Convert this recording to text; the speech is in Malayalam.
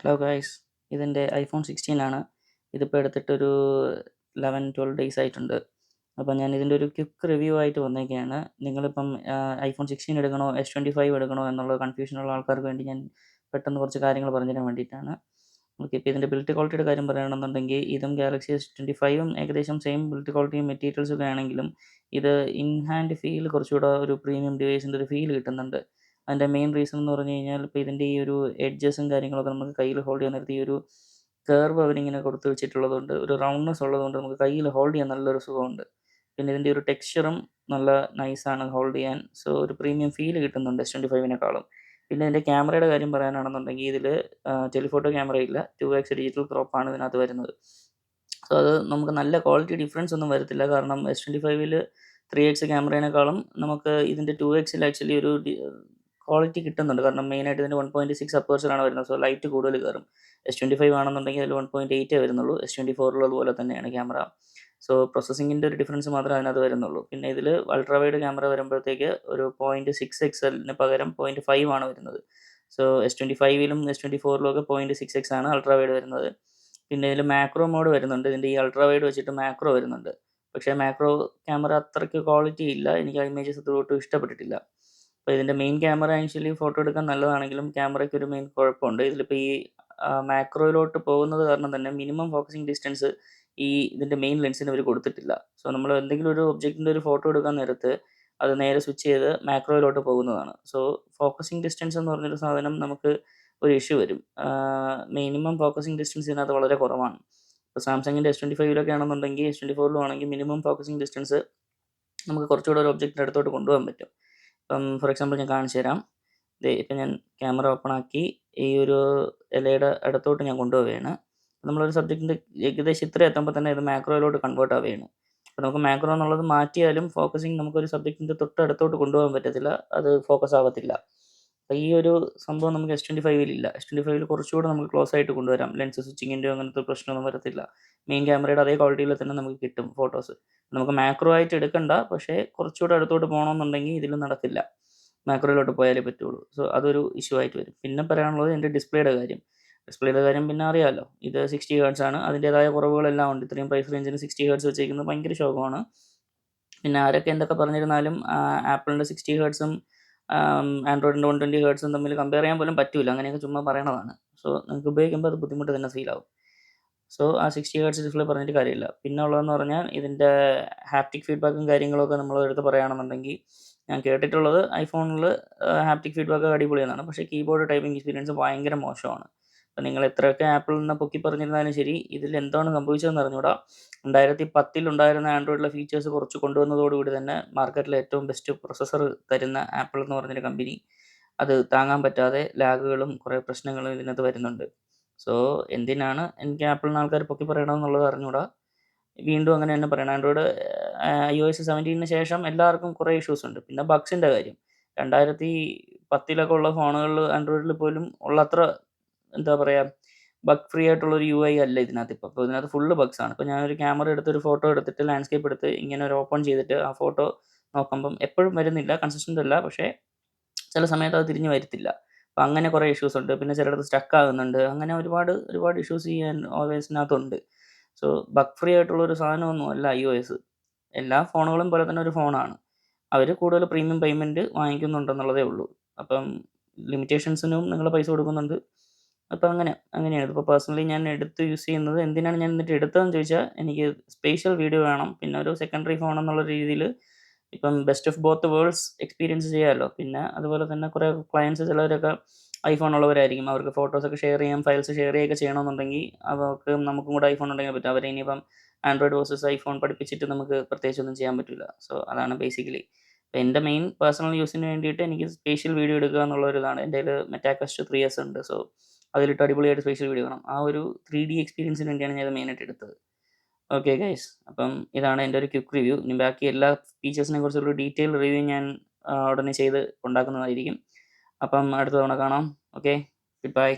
ഹലോ ഗായ്സ് ഇതിന്റെ ഐഫോൺ സിക്സ്റ്റീൻ ആണ്. ഇതിപ്പോൾ എടുത്തിട്ടൊരു ലെവൻ ട്വൽവ് ഡേയ്സ് ആയിട്ടുണ്ട്. അപ്പോൾ ഞാൻ ഇതിന്റെ ഒരു ക്വിക്ക് റിവ്യൂ ആയിട്ട് വന്നേക്കാണ്. നിങ്ങളിപ്പം ഐഫോൺ സിക്സ്റ്റീൻ എടുക്കണോ എസ് ട്വന്റി ഫൈവ് എടുക്കണോ എന്നുള്ള കൺഫ്യൂഷനുള്ള ആൾക്കാർക്ക് വേണ്ടി ഞാൻ പെട്ടെന്ന് കുറച്ച് കാര്യങ്ങൾ പറഞ്ഞു തരാൻ വേണ്ടിയിട്ടാണ്. ഓക്കെ ഇപ്പോൾ ഇതിന്റെ ബിൽറ്റ് ക്വാളിറ്റിയുടെ കാര്യം പറയുകയാണെന്നുണ്ടെങ്കിൽ ഇതും ഗാലക്സി എസ് ട്വന്റി ഫൈവും ഏകദേശം സെയിം ബിൽറ്റ് ക്വാളിറ്റിയും മെറ്റീരിയൽസൊക്കെ ആണെങ്കിലും ഇത് ഇൻ ഹാൻഡ് ഫീൽ കുറച്ചുകൂടെ ഒരു പ്രീമിയം ഡിവൈസിന്റെ ഒരു ഫീൽ കിട്ടുന്നുണ്ട്. അതിന്റെ മെയിൻ റീസൺ എന്ന് പറഞ്ഞു കഴിഞ്ഞാൽ ഇപ്പോൾ ഇതിന്റെ ഈ ഒരു എഡ്ജസും കാര്യങ്ങളൊക്കെ നമുക്ക് കയ്യിൽ ഹോൾഡ് ചെയ്യാൻ നേരത്ത് ഈ ഒരു കർവ് അവരിങ്ങനെ കൊടുത്ത് വെച്ചിട്ടുള്ളതുകൊണ്ട് ഒരു റൗണ്ട്നെസ് ഉള്ളതുകൊണ്ട് നമുക്ക് കയ്യിൽ ഹോൾഡ് ചെയ്യാൻ നല്ലൊരു സുഖമുണ്ട്. പിന്നെ ഇതിന്റെ ഒരു ടെക്സ്ചറും നല്ല നൈസാണ് ഹോൾഡ് ചെയ്യാൻ. സോ ഒരു പ്രീമിയം ഫീൽ കിട്ടുന്നുണ്ട് എസ് ട്വന്റി ഫൈവിനേക്കാളും പിന്നെ ഇതിന്റെ ക്യാമറയുടെ കാര്യം പറയാനാണെന്നുണ്ടെങ്കിൽ ഇതിൽ ടെലിഫോട്ടോ ക്യാമറ ഇല്ല. ടു എക്സ് ഡിജിറ്റൽ ക്രോപ്പാണ് ഇതിനകത്ത് വരുന്നത്. സോ അത് നമുക്ക് നല്ല ക്വാളിറ്റി ഡിഫറൻസ് ഒന്നും വരത്തില്ല. കാരണം എസ് ട്വന്റി ഫൈവിൽ ത്രീ എക്സ് ക്യാമറേനേക്കാളും നമുക്ക് ഇതിന്റെ ടു എക്സിൽ ആക്ച്വലി ഒരു ക്വാളിറ്റി കിട്ടുന്നുണ്ട്. കാരണം മെയിനായിട്ട് ഇതിന്റെ വൺ പോയിന്റ് സിക്സ് അപ്പേഴ്സിലാണ് വരുന്നത്. സോ ലൈറ്റ് കൂടുതൽ കയറും. എസ് ട്വന്റി ഫൈവ് ആണെന്നുണ്ടെങ്കിൽ അതിൽ വൺ പോയിന്റ് എയ്റ്റേ വരുന്നുള്ളൂ. എസ് ട്വന്റി ഫോറിലുള്ളതുപോലെ തന്നെയാണ് ക്യാമറ സോ പ്രോസസ്സിങ്ങിന്റെ ഒരു ഡിഫറൻസ് മാത്രമേ അതിനകത്ത് വരുന്നുള്ളൂ. പിന്നെ ഇതിൽ അൾട്രാ വൈഡ് ക്യാമറ വരുമ്പോഴത്തേക്ക് ഒരു പോയിന്റ് സിക്സ് എക്സ് എല്ലിന് പകരം പോയിന്റ് ഫൈവ് ആണ് വരുന്നത്. സോ എസ് ട്വന്റി ഫൈവിലും എസ് ട്വന്റി ഫോറിലും ഒക്കെ പോയിന്റ് സിക്സ് എക്സ് ആണ് അൾട്രാ വൈഡ് വരുന്നത്. പിന്നെ ഇതിൽ മാക്രോ മോഡ് വരുന്നുണ്ട്. ഇതിന്റെ ഈ അൾട്രാ വൈഡ് വെച്ചിട്ട് മാക്രോ വരുന്നുണ്ട്. പക്ഷേ മാക്രോ ക്യാമറ അത്രയ്ക്ക് ക്വാളിറ്റി ഇല്ല. എനിക്ക് ആ ഇമേജസ് ഒട്ടും ഇഷ്ടപ്പെട്ടിട്ടില്ല. അപ്പോൾ ഇതിന്റെ മെയിൻ ക്യാമറ ആക്ച്വലി ഫോട്ടോ എടുക്കാൻ നല്ലതാണെങ്കിലും ക്യാമറയ്ക്ക് ഒരു മെയിൻ കുഴപ്പമുണ്ട്. ഇതിലിപ്പോൾ ഈ മാക്രോയിലോട്ട് പോകുന്നത് കാരണം തന്നെ മിനിമം ഫോക്കസിങ് ഡിസ്റ്റൻസ് ഈ ഇതിന്റെ മെയിൻ ലെൻസിന് അവർ കൊടുത്തിട്ടില്ല. സോ നമ്മൾ എന്തെങ്കിലും ഒരു ഒബ്ജക്റ്റിന്റെ ഒരു ഫോട്ടോ എടുക്കാൻ നേരത്ത് അത് നേരെ സ്വിച്ച് ചെയ്ത് മാക്രോയിലോട്ട് പോകുന്നതാണ്. സോ ഫോക്കസിങ് ഡിസ്റ്റൻസ് എന്ന് പറഞ്ഞൊരു സാധനം നമുക്ക് ഒരു ഇഷ്യൂ വരും. മിനിമം ഫോക്കസിങ് ഡിസ്റ്റൻസ് ഇതിനകത്ത് വളരെ കുറവാണ്. ഇപ്പോൾ സാംസങ്ങിന്റെ എസ് ട്വന്റി ഫൈവിലൊക്കെ ആണെന്നുണ്ടെങ്കിൽ എസ് ട്വന്റി ഫോറിലും ആണെങ്കിൽ മിനിമം ഫോക്കസിങ് ഡിസ്റ്റൻസ് നമുക്ക് കുറച്ചുകൂടെ ഒരു ഒബ്ജക്റ്റിന്റെ അടുത്തോട്ട് കൊണ്ടുപോകാൻ പറ്റും. ഇപ്പം ഫോർ എക്സാമ്പിൾ ഞാൻ കാണിച്ചു തരാം. ദേ ഇപ്പം ഞാൻ ക്യാമറ ഓപ്പൺ ആക്കി ഈ ഒരു ഇലയുടെ അടുത്തോട്ട് ഞാൻ കൊണ്ടുപോവുകയാണ്. നമ്മളൊരു സബ്ജക്റ്റിന്റെ ഏകദേശം ഇത്ര എത്തുമ്പോൾ തന്നെ ഇത് മാക്രോയിലോട്ട് കൺവേർട്ട് ആവുകയാണ്. അപ്പോൾ നമുക്ക് മാക്രോ എന്നുള്ളത് മാറ്റിയാലും ഫോക്കസിങ് നമുക്കൊരു സബ്ജക്റ്റിന്റെ തൊട്ട് അടുത്തോട്ട് കൊണ്ടുപോകാൻ പറ്റത്തില്ല. അത് ഫോക്കസ് ആവത്തില്ല. അപ്പോൾ ഈ ഒരു സംഭവം നമുക്ക് എസ് ട്വന്റി ഫൈവിലില്ല എസ് ട്വന്റി ഫൈവിൽ കുറച്ചുകൂടെ നമുക്ക് ക്ലോസ് ആയിട്ട് കൊണ്ടുവരാം. ലെൻസ് സ്വിച്ചിങ്ങിന്റെ അങ്ങനത്തെ പ്രശ്നമൊന്നും വരത്തില്ല. മെയിൻ ക്യാമറയുടെ അതേ ക്വാളിറ്റിയിൽ തന്നെ നമുക്ക് കിട്ടും ഫോട്ടോസ് നമുക്ക് മാക്രോ ആയിട്ട് എടുക്കണ്ട പക്ഷേ കുറച്ചുകൂടെ അടുത്തോട്ട് പോകണമെന്നുണ്ടെങ്കിൽ ഇതിൽ നടക്കില്ല മാക്രോയിലോട്ട് പോയാലേ പറ്റുള്ളൂ. സോ അതൊരു ഇഷ്യൂ ആയിട്ട് വരും. പിന്നെ പറയാനുള്ളത് എന്റെ ഡിസ്പ്ലേയുടെ കാര്യം. ഡിസ്പ്ലേയുടെ കാര്യം പിന്നെ അറിയാമല്ലോ ഇത് സിക്സ്റ്റി ഹേർട്സ് ആണ്. അതിന്റെതായ കുറവുകളെല്ലാം ഉണ്ട്. ഇത്രയും പ്രൈസ് റേഞ്ചിന് സിക്സ്റ്റി ഹേർട്സ് വെച്ചേക്കുന്നത് ഭയങ്കര ശോകമാണ്. പിന്നെ ആരൊക്കെ എന്തൊക്കെ പറഞ്ഞിരുന്നാലും ആപ്പിളിന്റെ സിക്സ്റ്റി ഹേർട്സും ആൻഡ്രോയിഡിന്റെ വൺ ട്വന്റി ഹേർട്സും തമ്മിൽ കമ്പയർ ചെയ്യാൻ പോലും പറ്റില്ല അങ്ങനെയൊക്കെ ചുമ്മാ പറയണതാണ്. സോ നിങ്ങൾക്ക് ഉപയോഗിക്കുമ്പോൾ അത് ബുദ്ധിമുട്ട് തന്നെ ഫീൽ ആവും. സോ ആ സിക്സ്റ്റി ഹേർട്സ് ഡിസ്പ്ലേ പറഞ്ഞിട്ട് കാര്യമില്ല. പിന്നെ ഉള്ളതെന്ന് പറഞ്ഞാൽ ഇതിന്റെ ഹാപ്റ്റിക് ഫീഡ്ബാക്കും കാര്യങ്ങളൊക്കെ നമ്മൾ എടുത്ത് പറയുകയാണെന്നുണ്ടെങ്കിൽ ഞാൻ കേട്ടിട്ടുള്ളത് ഐഫോണിൽ ഹാപ്റ്റിക് ഫീഡ്ബാക്ക് അടിപൊളിയെന്നാണ്. പക്ഷേ കീബോർഡ് ടൈപ്പിംഗ് എക്സ്പീരിയൻസ് ഭയങ്കര മോശമാണ്. അപ്പോൾ നിങ്ങൾ എത്രയൊക്കെ ആപ്പിളിൽ നിന്ന് പൊക്കി പറഞ്ഞിരുന്നാലും ശരി ഇതിൽ എന്താണ് സംഭവിച്ചതെന്ന് അറിഞ്ഞൂടാ രണ്ടായിരത്തി പത്തിൽ ഉണ്ടായിരുന്ന ആൻഡ്രോയിഡിലെ ഫീച്ചേഴ്സ് കുറച്ച് കൊണ്ടുവന്നതോടുകൂടി തന്നെ മാർക്കറ്റിലെ ഏറ്റവും ബെസ്റ്റ് പ്രൊസസ്സർ തരുന്ന ആപ്പിൾ എന്ന് പറഞ്ഞൊരു കമ്പനി അത് താങ്ങാൻ പറ്റാതെ ലാഗുകളും കുറേ പ്രശ്നങ്ങളും ഇതിനകത്ത് വരുന്നുണ്ട്. സോ എന്തിനാണ് എനിക്ക് ആപ്പിളിന് ആൾക്കാർ പൊക്കി പറയണമെന്നുള്ളത് അറിഞ്ഞൂടാ വീണ്ടും അങ്ങനെ തന്നെ പറയണം. ആൻഡ്രോയിഡ് ഐ ഒ എസ് സെവന്റീന് ശേഷം എല്ലാവർക്കും കുറേ ഇഷ്യൂസ് ഉണ്ട്. പിന്നെ ബഗ്സിന്റെ കാര്യം. രണ്ടായിരത്തി പത്തിലൊക്കെ ഉള്ള ഫോണുകളിൽ ആൻഡ്രോയിഡിൽ പോലും ഉള്ളത്ര എന്താ പറയുക ബഗ് ഫ്രീ ആയിട്ടുള്ള ഒരു യു ഐ അല്ല ഇതിനകത്ത് ഇപ്പോൾ അപ്പോൾ ഇതിനകത്ത് ഫുള്ള് ബഗ്സ് ആണ്. ഇപ്പോൾ ഞാനൊരു ക്യാമറ എടുത്ത് ഒരു ഫോട്ടോ എടുത്തിട്ട് ലാൻഡ്സ്കേപ്പ് എടുത്ത് ഇങ്ങനെ ഒരു ഓപ്പൺ ചെയ്തിട്ട് ആ ഫോട്ടോ നോക്കുമ്പം എപ്പോഴും വരുന്നില്ല. കൺസിസ്റ്റന്റ് അല്ല. പക്ഷേ ചില സമയത്ത് അത് തിരിഞ്ഞ് വരത്തില്ല. അപ്പം അങ്ങനെ കുറേ ഇഷ്യൂസ് ഉണ്ട്. പിന്നെ ചിലയിടത്ത് സ്റ്റക്ക് ആകുന്നുണ്ട്. അങ്ങനെ ഒരുപാട് ഒരുപാട് ഇഷ്യൂസ് ചെയ്യാൻ ഓവേസിനകത്തുണ്ട് സോ ബഗ് ഫ്രീ ആയിട്ടുള്ള ഒരു സാധനമൊന്നും അല്ല ഐ ഒ എസ് എല്ലാ ഫോണുകളും പോലെ തന്നെ ഒരു ഫോണാണ്. അവർ കൂടുതൽ പ്രീമിയം പേയ്മെന്റ് വാങ്ങിക്കുന്നുണ്ടെന്നുള്ളതേ ഉള്ളൂ. അപ്പം ലിമിറ്റേഷൻസിനും നിങ്ങൾ പൈസ കൊടുക്കുന്നുണ്ട്. അപ്പം അങ്ങനെ അങ്ങനെയാണ് ഇപ്പോൾ പേഴ്സണലി ഞാൻ എടുത്ത് യൂസ് ചെയ്യുന്നത് എന്തിനാണ് ഞാൻ എന്നിട്ട് എടുത്തതെന്ന് ചോദിച്ചാൽ എനിക്ക് സ്പേഷ്യൽ വീഡിയോ വേണം. പിന്നെ ഒരു സെക്കൻഡറി ഫോൺ എന്നുള്ള രീതിയിൽ ഇപ്പം best of both worlds experience ചെയ്യാമല്ലോ. പിന്നെ അതുപോലെ തന്നെ കുറേ ക്ലയൻസ് ചിലവരൊക്കെ ഐഫോൺ ഉള്ളവരായിരിക്കും. അവർക്ക് ഫോട്ടോസൊക്കെ ഷെയർ ചെയ്യാം ഫയൽസ് ഷെയർ ചെയ്യുകയൊക്കെ ചെയ്യണമെന്നുണ്ടെങ്കിൽ അവർക്ക് നമുക്കും കൂടെ ഐഫോൺ ഉണ്ടെങ്കിൽ പറ്റും. അവരെ ഇനിയിപ്പം ആൻഡ്രോയിഡ് വേഴ്സസ് ഐഫോൺ പഠിപ്പിച്ചിട്ട് നമുക്ക് പ്രത്യേകിച്ചൊന്നും ചെയ്യാൻ പറ്റില്ല. സോ അതാണ് ബേസിക്കലി അപ്പോൾ എന്റെ മെയിൻ പേഴ്സണൽ യൂസിന് വേണ്ടിയിട്ട് എനിക്ക് സ്പേഷ്യൽ വീഡിയോ എടുക്കുക എന്നുള്ള ഒരു ഇതാണ് എന്റെ കയ്യിൽ മെറ്റാക്വസ്റ്റ് ത്രീ എസ് ഉണ്ട്. സോ അതിലിട്ട് അടിപൊളിയായിട്ട് സ്പേഷ്യൽ വീഡിയോ കാണാം. ആ ഒരു ത്രീ ഡി എക്സ്പീരിയൻസിന് വേണ്ടിയാണ് ഞാൻ മെയിനായിട്ട് എടുത്തത്. ഓക്കെ ഗൈസ് അപ്പം ഇതാണ് എന്റെ ഒരു ക്വിക്ക് റിവ്യൂ ഇനി ബാക്കി എല്ലാ ഫീച്ചേഴ്സിനെ കുറിച്ചുള്ള ഡീറ്റെയിൽ റിവ്യൂ ഞാൻ ഉടനെ ചെയ്ത് ഉണ്ടാക്കുന്നതായിരിക്കും. അപ്പം അടുത്ത തവണ കാണാം. Okay good bye